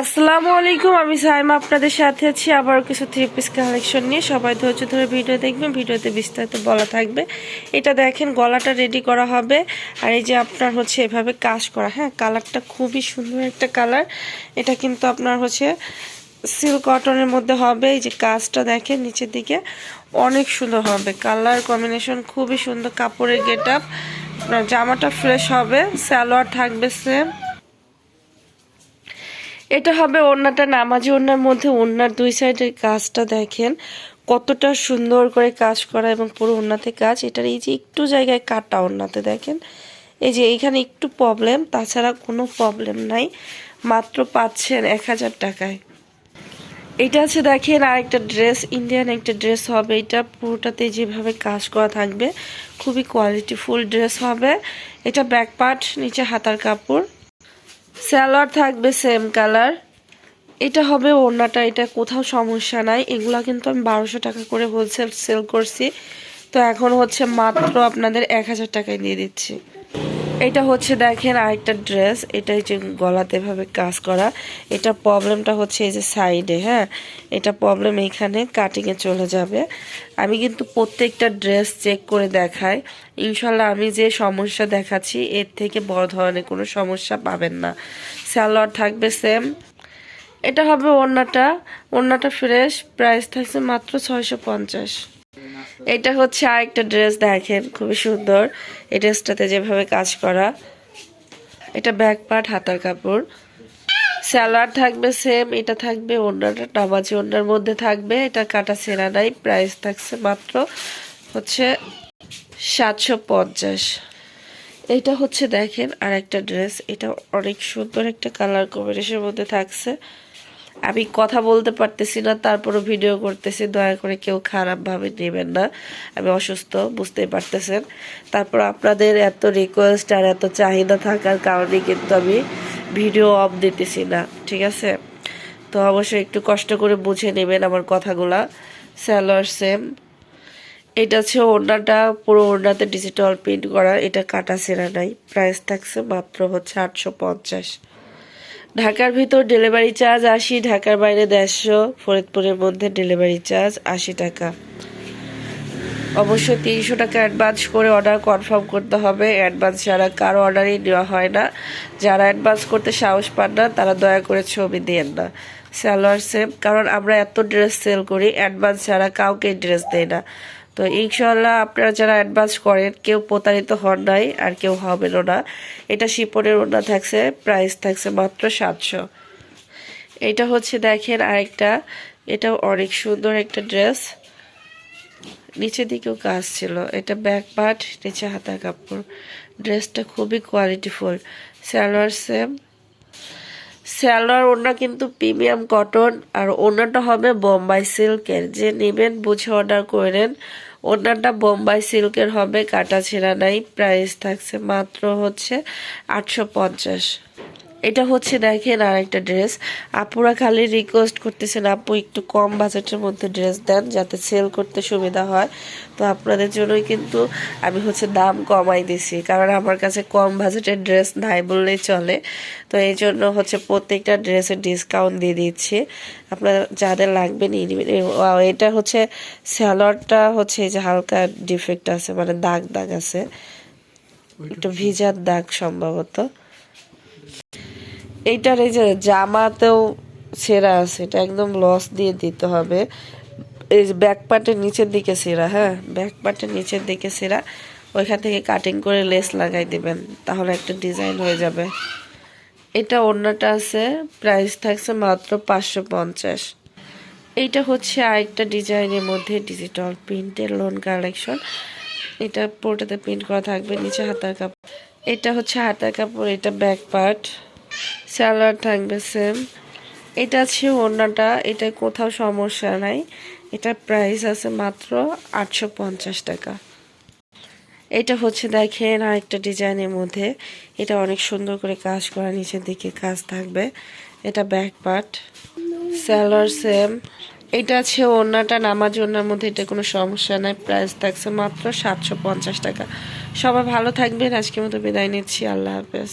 আসসালামু আলাইকুম, আমি সাইমা আপনাদের সাথে আছি। আবার কিছু থ্রি পিস কালেকশন নিয়ে। সবাই ধৈর্য ধরে ভিডিও দেখবেন, ভিডিওতে বিস্তারিত বলা থাকবে। এটা দেখেন, গলাটা রেডি করা হবে। আর এই যে আপনার হচ্ছে এভাবে কাজ করা হ্যাঁ কালারটা খুবই সুন্দর একটা কালার এটা কিন্তু আপনার হচ্ছে সিল্ক কটনের মধ্যে হবে। এই যে কাজটা দেখেন, নিচের দিকে অনেক সুন্দর হবে। কালার কম্বিনেশন খুবই সুন্দর, কাপড়ের গেট আপ আপনার জামাটা ফ্রেশ হবে স্যালোয়ার থাকবে সেম এটা হবে ওড়নাটা নামাজি ওড়নার মধ্যে ওড়নার দুই সাইডের কাজটা দেখেন, কতটা সুন্দর করে কাজ করা এবং পুরো ওড়নাতে কাজ এটার এই যে একটু জায়গায় কাটা ওড়নাতে দেখেন, এই যে এইখানে একটু প্রবলেম তাছাড়া কোনো প্রবলেম নাই, মাত্র পাচ্ছেন এক হাজার টাকায়। এটা আছে দেখেন আর একটা ড্রেস ইন্ডিয়ান একটা ড্রেস হবে। এটা পুরোটাতে যেভাবে কাজ করা থাকবে, খুবই কোয়ালিটি ফুল ড্রেস হবে। এটা ব্যাক পার্ট নিচে হাতার কাপড়। স্যালোয়ার থাকবে সেম কালার এটা হবে ওড়নাটা, এটা কোথাও সমস্যা নাই। এগুলো কিন্তু আমি বারোশো টাকা করে হোলসেল সেল করছি। তো এখন হচ্ছে মাত্র আপনাদের এক হাজার টাকায় দিয়ে দিচ্ছি। এটা হচ্ছে দেখেন আরেকটা ড্রেস এটা যে গলাতে ভাবে কাজ করা। এটা প্রবলেমটা হচ্ছে এই যে সাইডে হ্যাঁ? এটা প্রবলেম এইখানে কাটিংয়ে চলে যাবে। আমি কিন্তু প্রত্যেকটা ড্রেস চেক করে দেখাই। ইনশাল্লাহ আমি যে সমস্যা দেখাচ্ছি, এর থেকে বড় ধরনের কোনো সমস্যা পাবেন না। স্যালোয়ার থাকবে সেম এটা হবে ওড়নাটা। ওড়নাটা ফ্রেশ প্রাইস থাকছে মাত্র ছয়শো পঞ্চাশ। এটা হচ্ছে আরেকটা ড্রেস দেখেন, খুবই সুন্দর। এই ড্রেসটাতে যেভাবে কাজ করা, এটা ব্যাক পার্ট, হাতার কাপড়। স্যালাড থাকবে সেম এটা থাকবে ওড়নাটা, নামাজি ওড়নার মধ্যে থাকবে। এটা কাটা সেরা নাই প্রাইস থাকছে মাত্র হচ্ছে সাতশো পঞ্চাশ। এটা হচ্ছে দেখেন আর একটা ড্রেস, এটা অনেক সুন্দর একটা কালার কম্বিনেশনের মধ্যে থাকছে। আমি কথা বলতে পারতেছি না, তারপরও ভিডিও করতেছি, দয়া করে কেউ খারাপভাবে নেবেন না। আমি অসুস্থ, বুঝতেই পারতেছেন। তারপর আপনাদের এত রিকোয়েস্ট আর এত চাহিদা থাকার কারণে কিন্তু আমি ভিডিও অফ দিতেছি না, ঠিক আছে? তো অবশ্যই একটু কষ্ট করে বুঝে নেবেন আমার কথাগুলা। স্যালোয়ার সেম এটা হচ্ছে ওড়নাটা, পুরো ওড়নাতে ডিজিটাল প্রিন্ট করা, এটা কাটা সেরা নাই। প্রাইস থাকছে মাত্র হচ্ছে আটশো পঞ্চাশ। ঢাকার ভিতর ডেলিভারি চার্জ আশি, ঢাকার বাইরে দেড়শো, ফরিদপুরের মধ্যে ডেলিভারি চার্জ আশি টাকা। অবশ্য তিনশো টাকা অ্যাডভান্স করে অর্ডার কনফার্ম করতে হবে। অ্যাডভান্স ছাড়া কারও অর্ডারই নেওয়া হয় না। যারা অ্যাডভান্স করতে সাহস পান না, তারা দয়া করে ছবি দেন না। সালোয়ার সেম কারণ আমরা এত ড্রেস সেল করি অ্যাডভান্স ছাড়া কাউকে ড্রেস দেয় না। তো ইনশাল্লাহ আপনারা যারা অ্যাডভান্স করেন, কেউ প্রতারিত হন নাই আর কেউ হবেনও না। এটা শিপনের ওনা থাকছে প্রাইস থাকছে মাত্র সাতশো। এটা হচ্ছে দেখেন আরেকটা, এটাও অনেক সুন্দর একটা ড্রেস নিচের দিকেও কাজ ছিল, এটা ব্যাক পার্ট নিচে হাতা কাপড়। ড্রেসটা খুবই কোয়ালিটিফুল স্যালোয়ার সেম স্যালোয়ার ওনা কিন্তু প্রিমিয়াম কটন, আর ওনাটা হবে বোম্বাই সিল্কের। যে নেবেন বুঝে অর্ডার করেন ওনাটা বোম্বাই সিল্কের হবে, কাটা ছেঁড়া নাই, প্রাইস থাকছে মাত্র হচ্ছে আটশো পঞ্চাশ। এটা হচ্ছে দেখেন আর একটা ড্রেস। আপুরা খালি রিকোয়েস্ট করতেছেন আপু একটু কম বাজেটের মধ্যে ড্রেস দেন যাতে সেল করতে সুবিধা হয়। তো আপনাদের জন্যই কিন্তু আমি হচ্ছে দাম কমাই দিছি কারণ আমার কাছে কম বাজেটের ড্রেস নাই বললেই চলে। তো এই জন্য হচ্ছে প্রত্যেকটা ড্রেসের ডিসকাউন্ট দিয়ে দিচ্ছি। আপনারা যাদের লাগবে নিয়ে নেবেন। এটা হচ্ছে স্যালোয়ারটা হচ্ছে এই যে হালকা ডিফেক্ট আছে মানে দাগ দাগ আছে। একটু ভিজার দাগ সম্ভবত। এইটার এই যে জামাতেও সেরা আছে, এটা একদম লস দিয়ে দিতে হবে। এই যে ব্যাক পার্টের নিচের দিকে সেরা হ্যাঁ? ব্যাক পার্টের নিচের দিকে সেরা। ওইখান থেকে কাটিং করে লেস লাগাই দিবেন, তাহলে একটা ডিজাইন হয়ে যাবে। এটা অন্যটা আছে প্রাইস থাকছে মাত্র পাঁচশো পঞ্চাশ। এইটা হচ্ছে আরেকটা ডিজাইনের মধ্যে ডিজিটাল প্রিন্টের লোন কালেকশন এটা পুরোটাতে প্রিন্ট করা থাকবে, নিচে হাতার কাপড় এটা হচ্ছে হাতার কাপড়, এটা ব্যাক পার্ট স্যালাড থাকবে সেম এটা আছে অন্যটা এটা কোথাও সমস্যা নাই। এটা প্রাইস আছে মাত্র আটশো পঞ্চাশ টাকা। এটা হচ্ছে দেখেন আরেকটা ডিজাইনের মধ্যে। এটা অনেক সুন্দর করে কাজ করা, নিচের দিকে কাজ থাকবে। এটা ব্যাক পার্ট স্যালার সেম এটা আছে ওড়নাটা, নামাজ ওড়নার মধ্যে এটা কোনো সমস্যা নাই। প্রাইস থাকছে মাত্র সাতশো পঞ্চাশ টাকা। সবাই ভালো থাকবেন, আজকের মতো বিদায় নিচ্ছি। আল্লাহ হাফেজ।